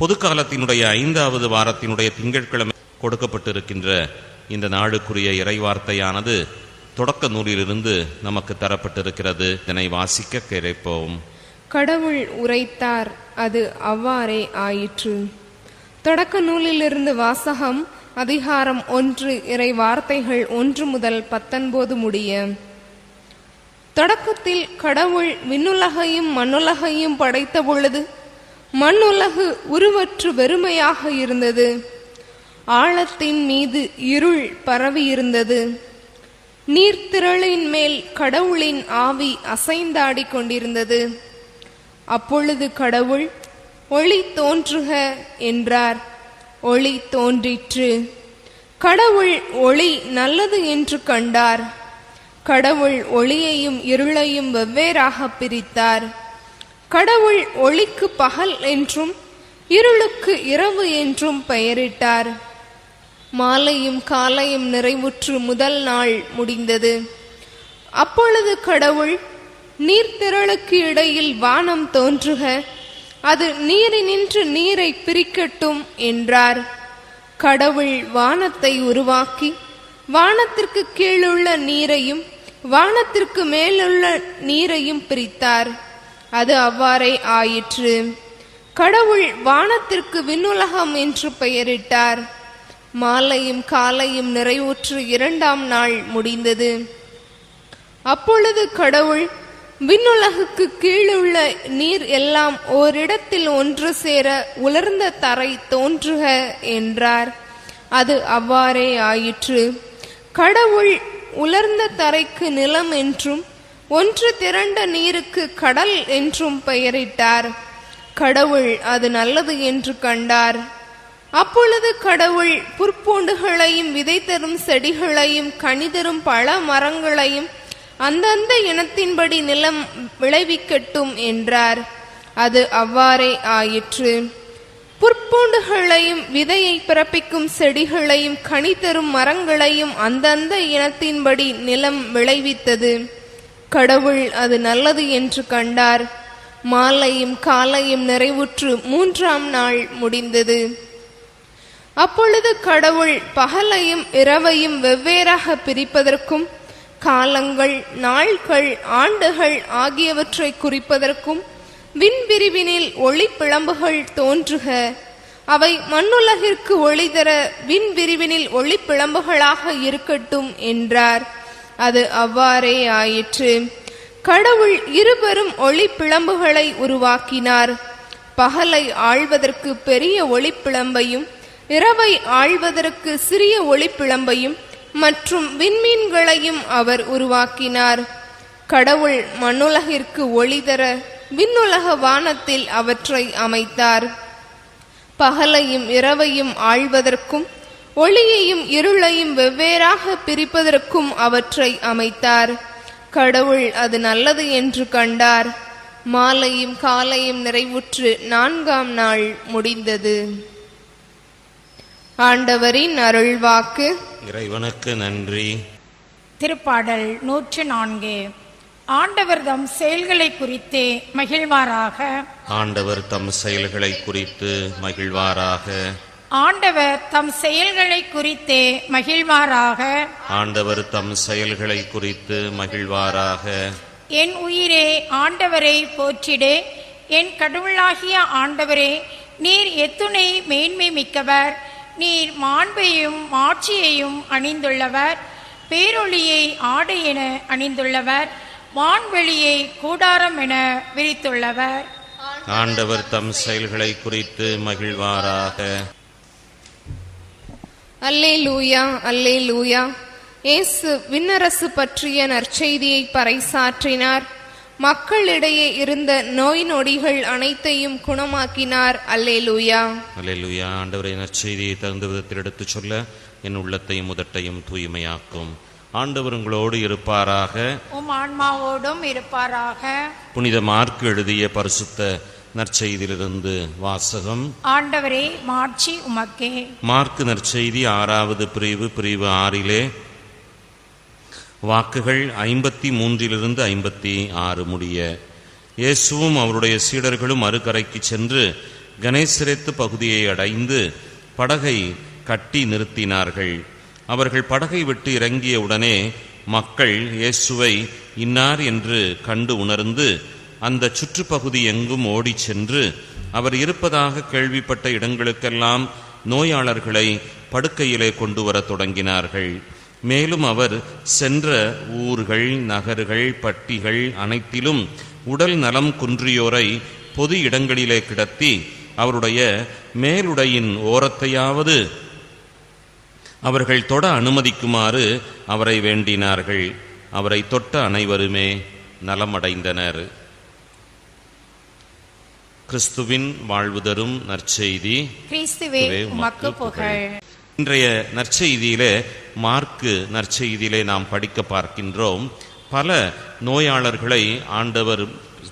பொதுக்காலத்தினுடைய ஐந்தாவது வாரத்தினுடைய திங்கட்கிழமை கொடுக்கப்பட்டிருக்கின்ற இந்த நாளுக்குரிய இறைவார்த்தையானது தொடக்க நூலிலிருந்து நமக்கு தரப்பட்டிருக்கிறது. இதனை வாசிக்க கிடைப்போம் கடவுள் உரைத்தார் அது அவ்வாறே ஆயிற்று. தொடக்க நூலிலிருந்து வாசகம் அதிகாரம் ஒன்று இறை வார்த்தைகள் ஒன்று முதல் பத்தொன்பது முடிய. தொடக்கத்தில் கடவுள் விண்ணுலகையும் மண்ணுலகையும் படைத்த பொழுது மண்ணுலகு உருவற்று வெறுமையாக இருந்தது. ஆழத்தின் மீது இருள் பரவியிருந்தது நீர்த்திரளின் மேல் கடவுளின் ஆவி அசைந்தாடிக் கொண்டிருந்தது. அப்பொழுது கடவுள் ஒளி தோன்றுக என்றார். ஒளி தோன்றிற்று. கடவுள் ஒளி நல்லது என்று கண்டார். கடவுள் ஒளியையும் இருளையும் வெவ்வேறாக பிரித்தார். கடவுள் ஒளிக்கு பகல் என்றும் இருளுக்கு இரவு என்றும் பெயரிட்டார். மாலையும் காலையும் நிறைவுற்று முதல் நாள் முடிந்தது. அப்பொழுது கடவுள் நீர்த்திரளுக்கு இடையில் வானம் தோன்றுக அது நீரினின்று நீரை பிரிக்கட்டும் என்றார். கடவுள் வானத்தை உருவாக்கி வானத்திற்கு கீழுள்ள நீரையும் வானத்திற்கு மேலுள்ள நீரையும் பிரித்தார். அது அவ்வாறே ஆயிற்று. கடவுள் வானத்திற்கு விண்ணுலகம் என்று பெயரிட்டார். மாலையும் காலையும் நிறைவுற்று இரண்டாம் நாள் முடிந்தது. அப்பொழுது கடவுள் விண்ணுலகுக்கு கீழுள்ள நீர் எல்லாம் ஓரிடத்தில் ஒன்று சேர உலர்ந்த தரை தோன்றுக என்றார். அது அவ்வாறே ஆயிற்று. கடவுள் உலர்ந்த தரைக்கு நிலம் என்றும் ஒன்று திரண்ட நீருக்கு கடல் என்றும் பெயரிட்டார். கடவுள் அது நல்லது என்று கண்டார். அப்பொழுது கடவுள் புற்பூண்டுகளையும் விதை தரும் செடிகளையும் கனிதரும் பல மரங்களையும் அந்தந்த இனத்தின்படி நிலம் விளைவிக்கட்டும் என்றார். அது அவ்வாறே ஆயிற்று. புற்பூண்டுகளையும் விதையை பிறப்பிக்கும் செடிகளையும் கனி தரும் மரங்களையும் அந்தந்த இனத்தின்படி நிலம் விளைவித்தது. கடவுள் அது நல்லது என்று கண்டார். மாலையும் காலையும் நிறைவுற்று மூன்றாம் நாள் முடிந்தது. அப்பொழுது கடவுள் பகலையும் இரவையும் வெவ்வேறாக பிரிப்பதற்கும் காலங்கள் நாள்கள் ஆண்டுகள் ஆகியவற்றை குறிப்பதற்கும் விண்பிரிவினில் ஒளி பிளம்புகள் தோன்றுக. அவை மண்ணுலகிற்கு ஒளி தர விண்பிரிவினில் ஒளி பிளம்புகளாக இருக்கட்டும் என்றார். அது அவ்வாறே ஆயிற்று. கடவுள் இருவரும் ஒளி பிளம்புகளை உருவாக்கினார். பகலை ஆழ்வதற்கு பெரிய ஒளிப்பிளம்பையும் இரவை ஆழ்வதற்கு சிறிய ஒளிப்பிளம்பையும் மற்றும் விண்மீன்களையும் அவர் உருவாக்கினார். கடவுள் மண்ணுலகிற்கு ஒளி தர விண்ணுலக வானத்தில் அவற்றை அமைத்தார். பகலையும் இரவையும் ஆழ்வதற்கும் ஒளியையும் இருளையும் வெவ்வேறாக பிரிப்பதற்கும் அவற்றை அமைத்தார். கடவுள் அது நல்லது என்று கண்டார். மாலையும் காலையும் நிறைவுற்று நான்காம் நாள் முடிந்தது. ஆண்டவரின் அருள்வாக்கு. இறைவனுக்கு நன்றி. திருப்பாடல் நூற்று நான்கு. ஆண்டவர் தம் செயல்களை குறித்தே மகிழ்வாராக. ஆண்டவர் தம் செயல்களை குறித்து மகிழ்வாராக. ஆண்டவர் தம் செயல்களை குறித்தே மகிழ்வாராக. ஆண்டவர் தம் செயல்களை குறித்து மகிழ்வாராக. என் உயிரே ஆண்டவரை போற்றிடே. என் கடவுளாகிய ஆண்டவரே நீர் எத்துணை மேன்மை மிக்கவர். நீர் மாண்பையும் மாட்சியையும் அணிந்துள்ளவர். பேரொளியை ஆடை என அணிந்துள்ளவர். வான்வெளியை கூடாரம் என விரித்துள்ளவர். ஆண்டவர் தம் செயல்களை குறித்து மகிழ்வாராக. அல்லே லூயா அல்லே லூயா இயேசு விண்ணரசு பற்றிய நற்செய்தியை பறைசாற்றினார். மக்களிடையே இருந்த நோய் நொடிகள் அனைத்தையும் குணமாக்கினார். அல்லே லூயா அல்லேலூயா. ஆண்டவரை நற்செய்தியை தகுந்த விதத்தில் எடுத்துச் சொல்ல என் உள்ளத்தையும் உதட்டையும் தூய்மையாக்கும். ஆண்டவர் உங்களோடு இருப்பாராக. உம் ஆன்மாவோடும் இருப்பாராக. புனித மார்க்கு எழுதிய பரிசுத்த நற்செய்தியிலிருந்து வாசகம். ஆண்டவரே மாட்சி உமக்கே. மார்க்கு நற்செய்தி ஆறாவது பிரிவு பிரிவு ஆறிலே. வாக்குகள் ஐம்பத்தி மூன்றிலிருந்து ஐம்பத்தி ஆறு முடிய. இயேசுவும் அவருடைய சீடர்களும் மறுகரைக்கு சென்று கணேசரத்து பகுதியை அடைந்து படகை கட்டி நிறுத்தினார்கள். அவர்கள் படகை விட்டு இறங்கிய உடனே மக்கள் இயேசுவை இன்னார் என்று கண்டு உணர்ந்து அந்த சுற்றுப்பகுதி எங்கும் ஓடிச் சென்று அவர் இருப்பதாக கேள்விப்பட்ட இடங்களுக்கெல்லாம் நோயாளர்களை படுக்கையிலே கொண்டு வர தொடங்கினார்கள். மேலும் அவர் சென்ற ஊர்கள் நகர்கள் பட்டிகள் அனைத்திலும் உடல் நலம் குன்றியோரை பொது இடங்களிலே கிடத்தி அவருடைய மேலுடையின் ஓரத்தையாவது அவர்கள் தொட அனுமதிக்குமாறு அவரை வேண்டினார்கள். அவரை தொட்ட அனைவருமே நலமடைந்தனர். கிறிஸ்துவின் வாழ்வு தரும் நற்செய்தி. இன்றைய நற்செய்தியிலே மார்க்கு நற்செய்தியிலே நாம் படிக்க பார்க்கின்றோம். பல நோயாளர்களை ஆண்டவர்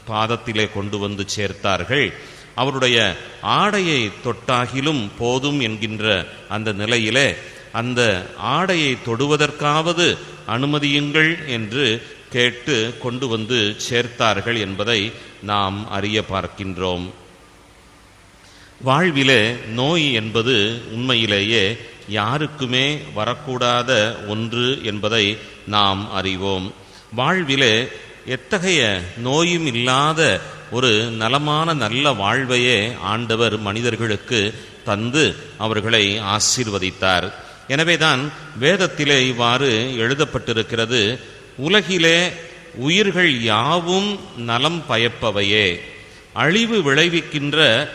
பாதத்திலே கொண்டு வந்து சேர்த்தார்கள். அவருடைய ஆடையை தொட்டாகிலும் போதும் என்கின்ற அந்த நிலையிலே அந்த ஆடையை தொடுவதற்காவது அனுமதியுங்கள் என்று கேட்டு கொண்டு வந்து சேர்த்தார்கள் என்பதை நாம் அறிய பார்க்கின்றோம். வாழ்விலே நோய் என்பது உண்மையிலேயே யாருக்குமே வரக்கூடாத ஒன்று என்பதை நாம் அறிவோம். வாழ்விலே எத்தகைய நோயும் இல்லாத ஒரு நலமான நல்ல வாழ்வையே ஆண்டவர் மனிதர்களுக்கு தந்து அவர்களை ஆசீர்வதித்தார். எனவேதான் வேதத்திலே இவ்வாறு எழுதப்பட்டிருக்கிறது. உலகிலே உயிர்கள் யாவும் நலம் பயப்பவையே. அழிவு விளைவிக்கின்ற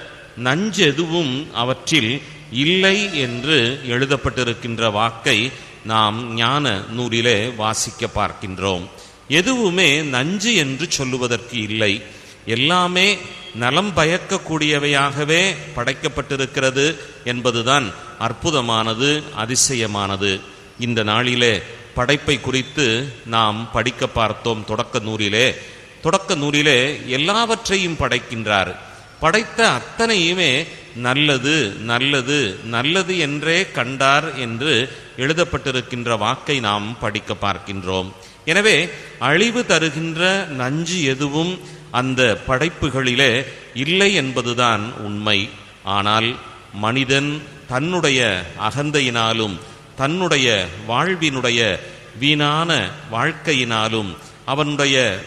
நஞ்செதுவும் அவற்றில் இல்லை என்று எழுதப்பட்டிருக்கின்ற வாக்கை நாம் ஞான நூலிலே வாசிக்க பார்க்கின்றோம். எதுவுமே நஞ்சு என்று சொல்லுவதற்கு இல்லை. எல்லாமே நலம் பயக்கக்கூடியவையாகவே படைக்கப்பட்டிருக்கிறது என்பதுதான் அற்புதமானது அதிசயமானது. இந்த நாளிலே படைப்பை குறித்து நாம் படிக்க பார்த்தோம் தொடக்க நூறிலே தொடக்க நூறிலே எல்லாவற்றையும் படைக்கின்றார். படைத்த அத்தனையுமே நல்லது நல்லது நல்லது என்றே கண்டார் என்று எழுதப்பட்டிருக்கின்ற வாக்கை நாம் படிக்க பார்க்கின்றோம். எனவே அழிவு தருகின்ற நஞ்சு எதுவும் அந்த படைப்புகளிலே இல்லை என்பதுதான் உண்மை. ஆனால் மனிதன் தன்னுடைய அகந்தையினாலும் தன்னுடைய வாழ்வினுடைய வீணான வாழ்க்கையினாலும் அவனுடைய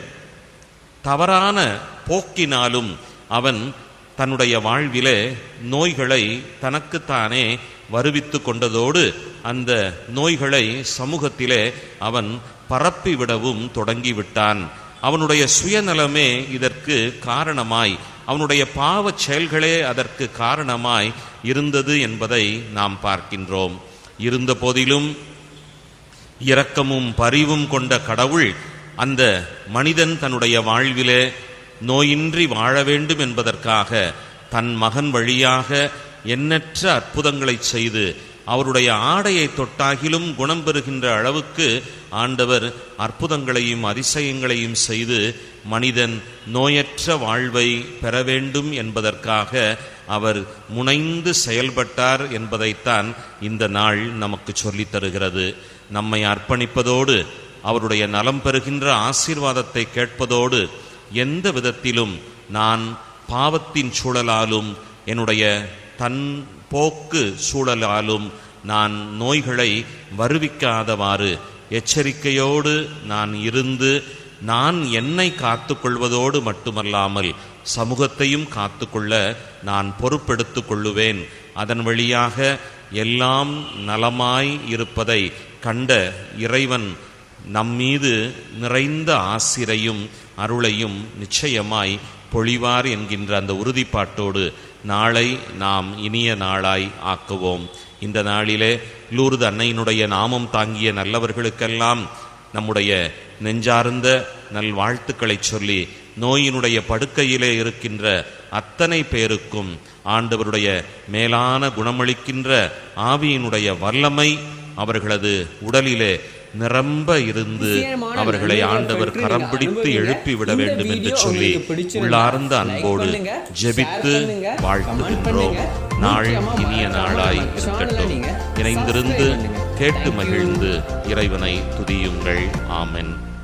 தவறான போக்கினாலும் அவன் தன்னுடைய வாழ்விலே நோய்களை தனக்குத்தானே வருவித்து கொண்டதோடு அந்த நோய்களை சமூகத்திலே அவன் பரப்பிவிடவும் தொடங்கிவிட்டான். அவனுடைய சுயநலமே இதற்கு காரணமாய் அவனுடைய பாவச் செயல்களே அதற்கு காரணமாய் இருந்தது என்பதை நாம் பார்க்கின்றோம். இருந்த போதிலும் இரக்கமும் பரிவும் கொண்ட கடவுள் அந்த மனிதன் தன்னுடைய வாழ்விலே நோயின்றி வாழ வேண்டும் என்பதற்காக தன் மகன் வழியாக எண்ணற்ற அற்புதங்களைச் செய்து அவருடைய ஆடையை தொட்டாகிலும் குணம் பெறுகின்ற அளவுக்கு ஆண்டவர் அற்புதங்களையும் அதிசயங்களையும் செய்து மனிதன் நோயற்ற வாழ்வை பெற வேண்டும் என்பதற்காக அவர் முனைந்து செயல்பட்டார் என்பதைத்தான் இந்த நாள் நமக்கு சொல்லித் தருகிறது. நம்மை அர்ப்பணிப்பதோடு அவருடைய நலம் பெறுகின்ற ஆசீர்வாதத்தை கேட்பதோடு எந்த விதத்திலும் நான் பாவத்தின் சூழலாலும் என்னுடைய தன் போக்கு சூழலாலும் நான் நோய்களை வருவிக்காதவாறு எச்சரிக்கையோடு நான் இருந்து நான் என்னை காத்துக்கொள்வதோடு மட்டுமல்லாமல் சமூகத்தையும் காத்துக்கொள்ள நான் பொறுப்பெடுத்துக் கொள்ளுவேன். அதன் வழியாக எல்லாம் நலமாய் இருப்பதை கண்ட இறைவன் நம்மீது நிறைந்த ஆசிரையும் அருளையும் நிச்சயமாய் பொழிவார் என்கின்ற அந்த உறுதிப்பாட்டோடு நாளை நாம் இனிய நாளாய் ஆக்குவோம். இந்த நாளிலே லூர்து அன்னையினுடைய நாமம் தாங்கிய நல்லவர்களுக்கெல்லாம் நம்முடைய நெஞ்சார்ந்த நல்வாழ்த்துக்களை சொல்லி நோயினுடைய படுக்கையிலே இருக்கின்ற அத்தனை பேருக்கும் ஆண்டவருடைய மேலான குணமளிக்கின்ற ஆவியினுடைய வல்லமை அவர்களது உடலிலே நிரம்ப இருந்து அவர்களை ஆண்டவர் கரம் பிடித்து எழுப்பி விட வேண்டும் என்று சொல்லி உள்ளார்ந்த அன்போடு ஜெபித்து வாழ்த்துகின்றோம். நாள் இனிய நாளாய் இருக்கட்டும். இணைந்திருந்து கேட்டு மகிழ்ந்து இறைவனை துதியுங்கள். ஆமென்.